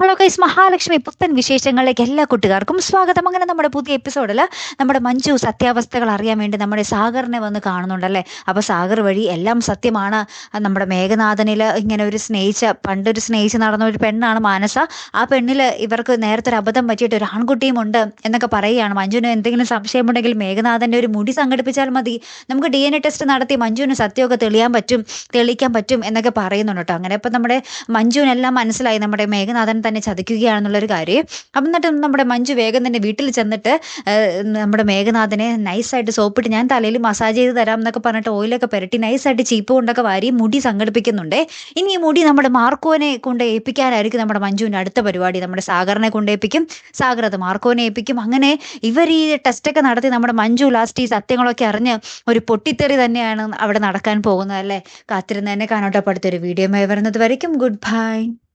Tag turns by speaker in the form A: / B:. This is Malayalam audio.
A: ഹലോ കൈസ് മഹാലക്ഷ്മി പുത്തൻ വിശേഷങ്ങളിലേക്ക് എല്ലാ കുട്ടികാർക്കും സ്വാഗതം. അങ്ങനെ നമ്മുടെ പുതിയ എപ്പിസോഡിൽ നമ്മുടെ മഞ്ജു സത്യാവസ്ഥകൾ അറിയാൻ വേണ്ടി നമ്മുടെ സാഗറിനെ വന്ന് കാണുന്നുണ്ടല്ലേ? അപ്പോൾ സാഗർ വഴി എല്ലാം സത്യമാണ്. നമ്മുടെ മേഘനാഥനിൽ ഇങ്ങനെ ഒരു സ്നേഹിച്ച പണ്ടൊരു സ്നേഹിച്ച് നടന്ന ഒരു പെണ്ണാണ് മാനസ. ആ പെണ്ണിൽ ഇവർക്ക് നേരത്തെ ഒരു അബദ്ധം പറ്റിയിട്ട് ഒരു ആൺകുട്ടിയും ഉണ്ട് എന്നൊക്കെ പറയുകയാണ്. മഞ്ജുവിന് എന്തെങ്കിലും സംശയമുണ്ടെങ്കിൽ മേഘനാഥന്റെ ഒരു മുടി സംഘടിപ്പിച്ചാൽ മതി. നമുക്ക് ഡി എൻ എ ടെസ്റ്റ് നടത്തി മഞ്ജുവിന് സത്യമൊക്കെ തെളിയാൻ പറ്റും തെളിയിക്കാൻ പറ്റും എന്നൊക്കെ പറയുന്നുണ്ട് കേട്ടോ. അങ്ങനെ ഇപ്പം നമ്മുടെ മഞ്ജുവിനെല്ലാം മനസ്സിലായി. നമ്മുടെ മേഘനാഥൻ തന്നെ ചതിക്കുകയാണെന്നുള്ളൊരു കാര്യം. അപ്പം എന്നിട്ട് നമ്മുടെ മഞ്ജു വേഗം തന്നെ വീട്ടിൽ ചെന്നിട്ട് നമ്മുടെ മേഘനാഥനെ നൈസായിട്ട് സോപ്പിട്ട് ഞാൻ തലയിൽ മസാജ് ചെയ്ത് തരാം എന്നൊക്കെ പറഞ്ഞിട്ട് ഓയിലൊക്കെ പുരട്ടി നൈസായിട്ട് ചീപ്പ് കൊണ്ടൊക്കെ വാരി മുടി സംഘടിപ്പിക്കുന്നുണ്ട്. ഇനി ഈ മുടി നമ്മുടെ മാർക്കോനെ കൊണ്ട് ഏൽപ്പിക്കാനായിരിക്കും നമ്മുടെ മഞ്ജുവിന്റെ അടുത്ത പരിപാടി. നമ്മുടെ സാഗറിനെ കൊണ്ട് ഏൽപ്പിക്കും സാഗർ അത് മാർക്കോനെ ഏൽപ്പിക്കും. അങ്ങനെ ഇവർ ഈ ടെസ്റ്റൊക്കെ നടത്തി നമ്മുടെ മഞ്ജു ലാസ്റ്റ് ഈ സത്യങ്ങളൊക്കെ അറിഞ്ഞ് ഒരു പൊട്ടിത്തെറി തന്നെയാണ് അവിടെ നടക്കാൻ പോകുന്നത് അല്ലേ? കാത്തിരുന്ന് തന്നെ കാണോട്ടപ്പെടുത്തൊരു വീഡിയോ വരുന്നത് വരയ്ക്കും. Good bye